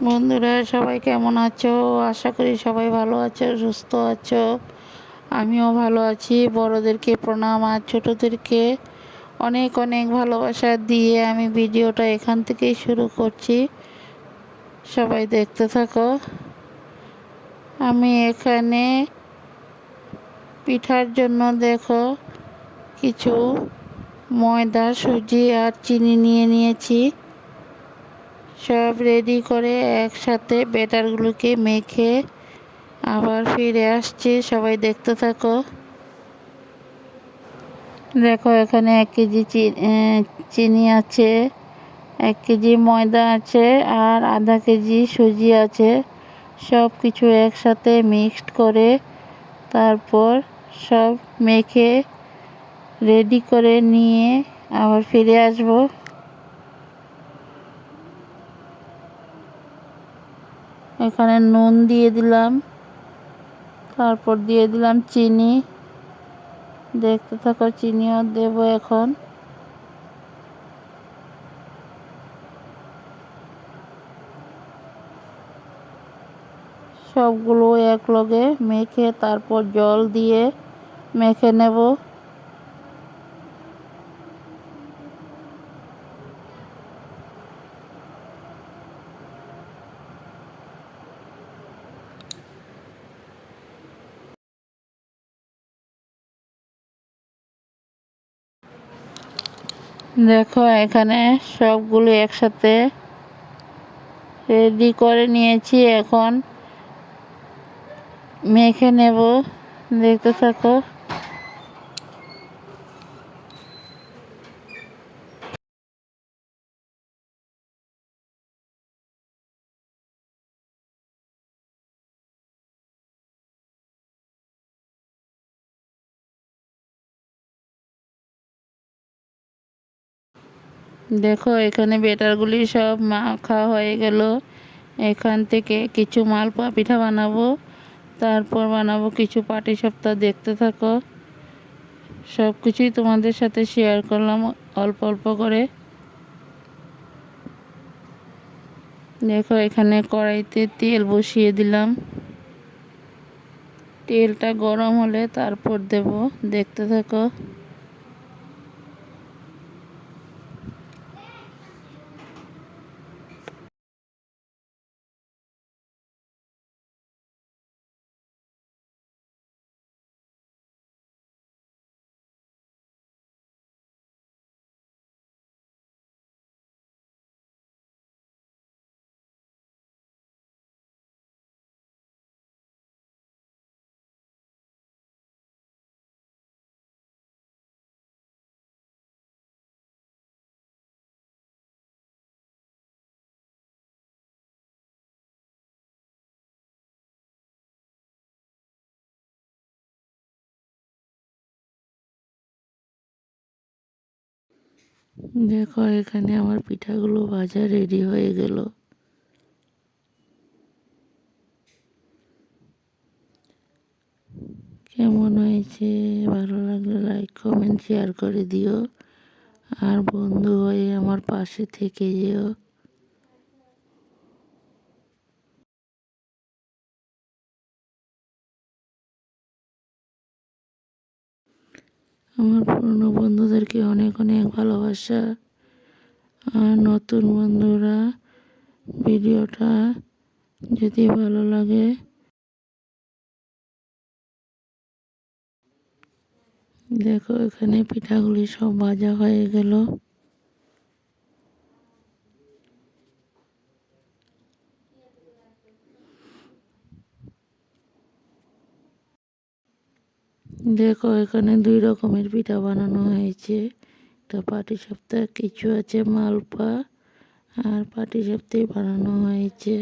বন্ধুরা, সবাই কেমন আছো? আশা করি সবাই ভালো আছো, সুস্থ আছো। আমিও ভালো আছি। বড়দেরকে প্রণাম আর ছোটোদেরকে অনেক অনেক ভালোবাসা দিয়ে আমি ভিডিওটা এখান থেকেই শুরু করছি। সবাই দেখতে থাকো। আমি এখানে পিঠার জন্য দেখো কিছু ময়দা, সুজি আর চিনি নিয়ে নিয়েছি। সব রেডি করে একসাথে ব্যাটারগুলোকে মেখে আবার ফিরে আসছি। সবাই দেখতে থাকো। দেখো, এখানে এক কেজি চিনি আছে, এক কেজি ময়দা আছে আর আধা কেজি সুজি আছে। সব কিছু একসাথে মিক্সড করে তারপর সব মেখে রেডি করে নিয়ে আবার ফিরে আসব। এখানে নুন দিয়ে দিলাম। তারপর দিয়ে দিলাম চিনি। দেখতে থাকো, চিনিও দেব এখন। সবগুলো এক লগে মেখে তারপর জল দিয়ে মেখে নেব। দেখো এখানে সবগুলো একসাথে রেডি করে নিয়েছি। এখন মেখে নেব। দেখতে থাকো। দেখো, এখানে বেটারগুলি সব মাখা হয়ে গেল। এখান থেকে কিছু মালপোয়া পিঠা বানাবো। তারপর বানাবো কিছু পাটি সপ্তাহ দেখতে থাকো। সব কিছুই তোমাদের সাথে শেয়ার করলাম অল্প অল্প করে। দেখো, এখানে কড়াইতে তেল বসিয়ে দিলাম। তেলটা গরম হলে তারপর দেব। দেখতে থাকো। দেখো, এখানে আমার পিঠাগুলো ভাজা রেডি হয়ে গেল। কেমন হয়েছে? ভালো লাগলে লাইক কমেন্ট শেয়ার করে দিও। আর বন্ধু হয়ে আমার পাশে থেকে যেও। আমার পুরনো বন্ধুদেরকে অনেক অনেক ভালোবাসা। আর নতুন বন্ধুরা, ভিডিওটা যদি ভালো লাগে, দেখো এখানে পিঠাগুলি সব ভাজা হয়ে গেল। দেখো, এখানে দুই রকমের পিঠা বানানো হয়েছে। একটা পাটি সপ্তাহ কিছু আছে মালপা আর পাটি সপ্তাহে বানানো হয়েছে।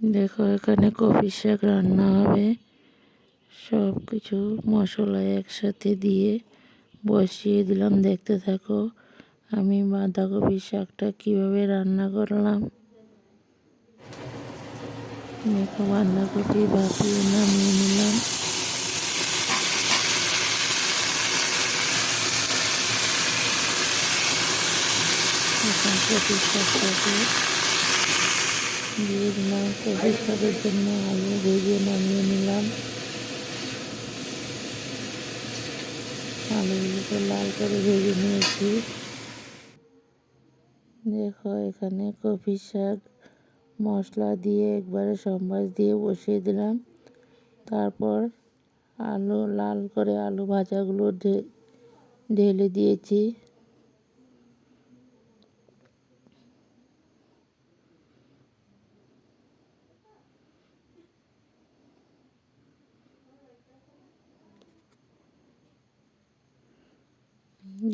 দেখো, এখানে কফি শাক রান্না হবে। সব কিছু মশলা একসাথে দিয়ে বসিয়ে দিলাম, দেখতে থাকো। আমি বাঁধাকপি শাকটা কীভাবে রান্না করলাম? দেখো, বাঁধাকপি ভাপিয়ে নামিয়ে নিলাম। এখন কপির শাকটাকে দিয়ে দিলাম। কপির শাকের জন্য আলু ভেজে নামিয়ে নিলাম। আলুগুলোকে লাল করে ভেজে নিয়েছি। দেখো, এখানে কফি শাক, মশলা দিয়ে একবারে সম্বাস দিয়ে বসিয়ে দিলাম। তারপর আলু, লাল করে আলু ভাজাগুলো ঢেলে দিয়েছি।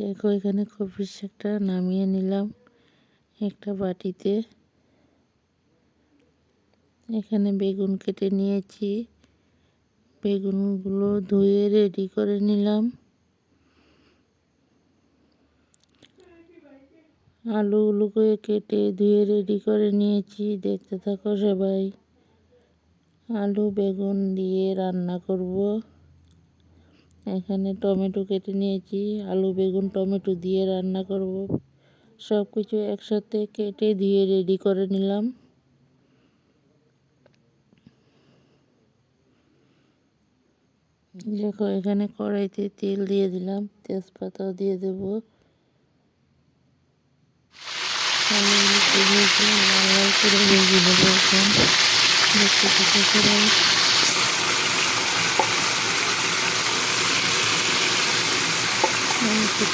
দেখো, এখানে কফি শাকটা নামিয়ে নিলাম। একটা বাটিতে। এখানে বেগুন কেটে নিয়েছি। বেগুনগুলো ধুয়ে রেডি করে নিলাম। আলুগুলোকে কেটে ধুয়ে রেডি করে নিয়েছি। দেখতে থাকো সবাই। আলু, বেগুন দিয়ে রান্না করব। এখানে টমেটো কেটে নিয়েছি। আলু, বেগুন, টমেটো দিয়ে রান্না করব। সব কিছু একসাথে কেটে দিয়ে রেডি করে নিলাম। দেখো, এখানে কড়াইতে তেল দিয়ে দিলাম তেজপাতাও দিয়ে দেব।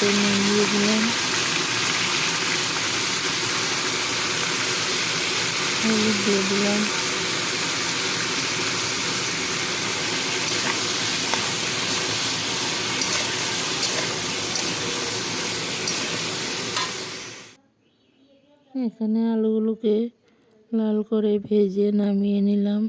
দেবো নিয়ে দিলাম। হলুদ দিয়ে দিলাম। এখানে আলুগুলোকে লাল করে ভেজে নামিয়ে নিলাম।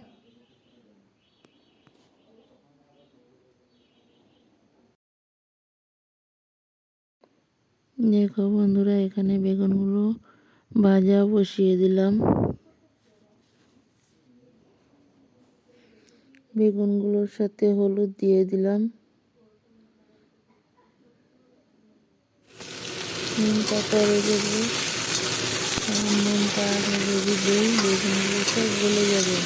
দেখো বন্ধুরা, এখানে বেগুনগুলো ভাজা বসিয়ে দিলাম। বেগুনগুলোর সাথে হলুদ দিয়ে দিলাম। নুনটা পরে দেবো আগে যদি দিই বেগুনগুলো সব গলে যাবে।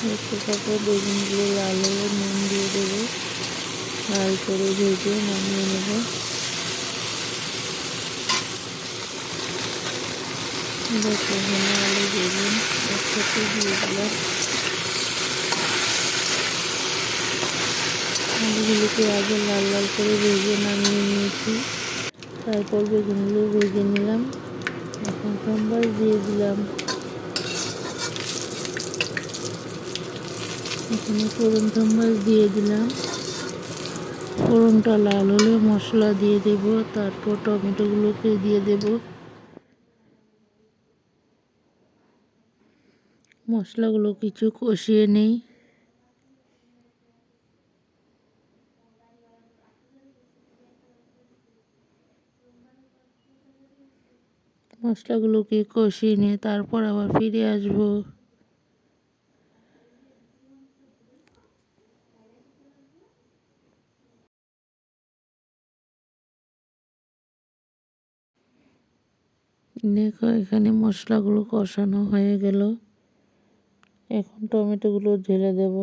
দেখতে থাকো বেগুনগুলো লাল হলে নুন দিয়ে দেবো। লাল করে ভেজে নামিয়ে নেব। দেখো আলু, বেগুন একসাথে দিয়ে দিলাম। আলুগুলোকে আগে লাল লাল করে ভেজে নামিয়ে নিয়েছি। তারপর বেগুনগুলো ভেজে নিলাম। এখন সোমবার দিয়ে দিলাম। এখানে ফোড়ন সোমবার দিয়ে দিলাম। ফোড়নটা লাল হলে মশলা দিয়ে দেব, তারপর টমেটোগুলোকে দিয়ে দেবো। মশলাগুলো কিছু কষিয়ে নেই। মশলাগুলোকে কষিয়ে নিয়ে তারপর আবার ফিরে আসব। দেখো, এখানে মশলাগুলো কষানো হয়ে গেল। এখন টমেটোগুলো ঢেলে দেব।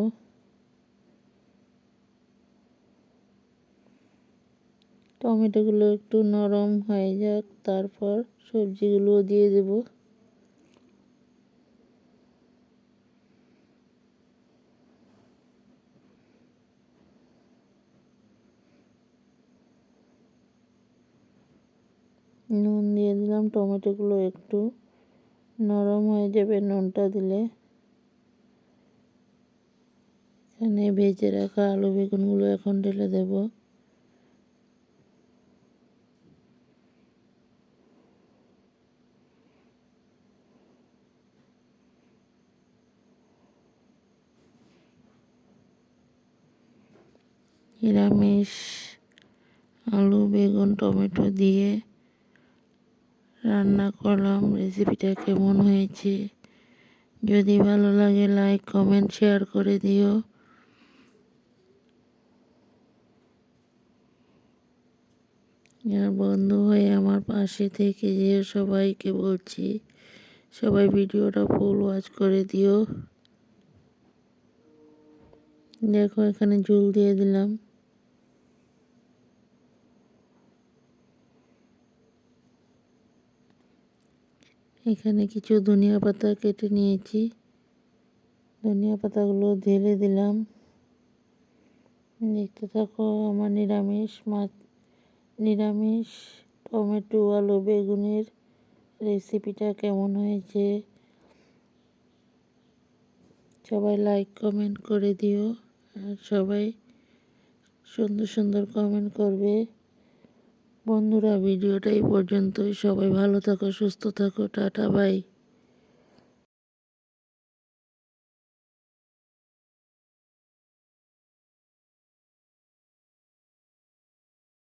টমেটোগুলো একটু নরম হয়ে যাক, তারপর সবজিগুলো দিয়ে দেব। নুন দিয়ে দিলাম, টমেটোগুলো একটু নরম হয়ে যাবে নুনটা দিলে। এখানে ভেজে রাখা আলু বেগুনগুলো এখন ঢেলে দেব। নিরামিষ, আলু, বেগুন, টমেটো দিয়ে রান্না করলাম। রেসিপিটা কেমন হয়েছে? যদি ভালো লাগে লাইক কমেন্ট শেয়ার করে দিও। বন্ধু হয়ে আমার পাশে থেকে যে সবাইকে বলছি, সবাই ভিডিওটা ফুল ওয়াচ করে দিও। দেখো, এখানে জুল দিয়ে দিলাম। এখানে কিছু ধনিয়া পাতা কেটে নিয়েছি। ধনিয়া পাতাগুলো ঢেলে দিলাম। দেখতে থাকো, আমার নিরামিষ মাছ নিরামিষ টমেটো আলু বেগুনের রেসিপিটা কেমন হয়েছে? সবাই লাইক কমেন্ট করে দিও। আর সবাই সুন্দর সুন্দর কমেন্ট করবে। বন্ধুরা ভিডিওটা এই পর্যন্তই। সবাই ভালো থাকো সুস্থ থাকো। Tata bye.